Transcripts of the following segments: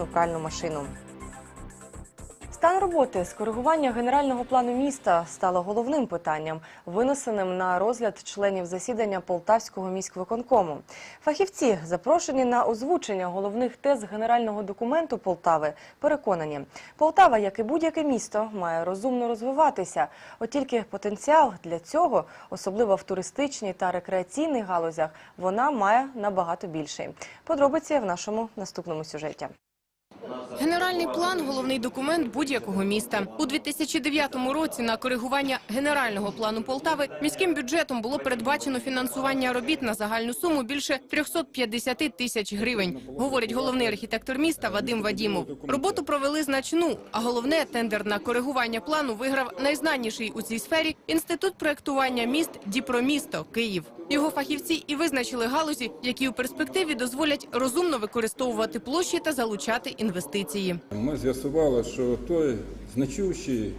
власну пральну машину. Стан роботи з коригування генерального плану міста стало головним питанням, винесеним на розгляд членів засідання Полтавського міськвиконкому. Фахівці, запрошені на озвучення головних тез генерального документу Полтави, переконані, Полтава, як і будь-яке місто, має розумно розвиватися. От тільки потенціал для цього, особливо в туристичній та рекреаційних галузях, вона має набагато більший. Подробиці в нашому наступному сюжеті. Генеральний план – головний документ будь-якого міста. У 2009 році на коригування генерального плану Полтави міським бюджетом було передбачено фінансування робіт на загальну суму більше 350 тисяч гривень, говорить головний архітектор міста Вадим Вадімов. Роботу провели значну, а головне – тендер на коригування плану виграв найзнаніший у цій сфері інститут проектування міст «Діпромісто» Київ. Його фахівці і визначили галузі, які у перспективі дозволять розумно використовувати площі та залучати інвестиції. Ми з'ясували, що той значущий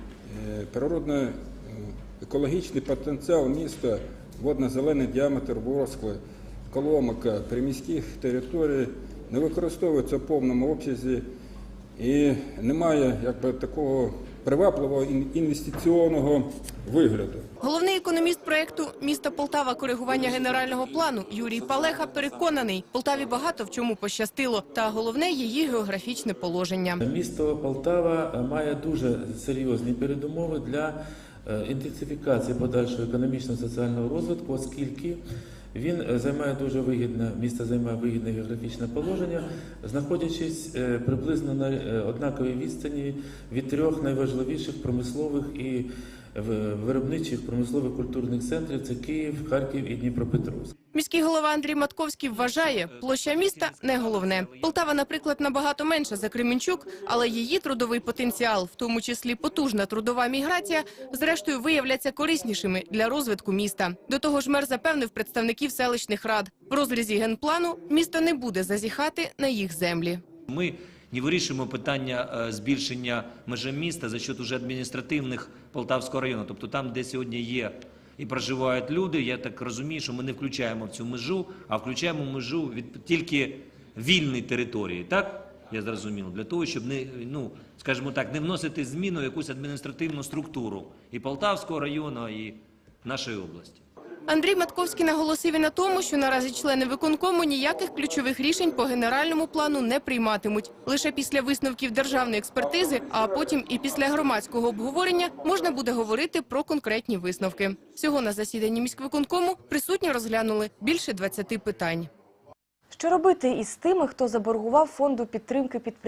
е, природно-екологічний потенціал міста, водно-зелений діаметр Ворскли, Коломика, приміських територій не використовується в повному обсязі і немає якби, такого привабливого ін- інвестиційного вигляду. Головний економіст проекту «Місто Полтава. Коригування генерального плану» Юрій Палеха переконаний, Полтаві багато в чому пощастило, та головне її географічне положення. Місто Полтава е, має дуже серйозні передумови для е, інтенсифікації подальшого економічно-соціального розвитку, оскільки він е, займає дуже вигідне місто займає вигідне географічне положення, знаходячись е, приблизно на е, однаковій відстані від трьох найважливіших промислових і виробничих промислових культурних центрів це Київ, Харків і Дніпропетровськ. Міський голова Андрій Матковський вважає, площа міста не головне. Полтава, наприклад, набагато менша за Кременчук, але її трудовий потенціал, в тому числі потужна трудова міграція, зрештою виявляться кориснішими для розвитку міста. До того ж, мер запевнив представників селищних рад. В розрізі генплану місто не буде зазіхати на їх землі. Ми не вирішуємо питання е, збільшення межі міста за счет уже адміністративних Полтавського району. Тобто там, де сьогодні є і проживають люди, я так розумію, що ми не включаємо в цю межу, а включаємо межу від тільки вільної території. Так? Я зрозумів, для того, щоб не, ну, скажімо так, не вносити зміну в якусь адміністративну структуру і Полтавського району, і нашої області. Андрій Матковський наголосив і на тому, що наразі члени виконкому ніяких ключових рішень по генеральному плану не прийматимуть. Лише після висновків державної експертизи, а потім і після громадського обговорення можна буде говорити про конкретні висновки. Всього на засіданні міськвиконкому присутні розглянули більше 20 питань. Що робити із тими, хто заборгував фонду підтримки підприємств?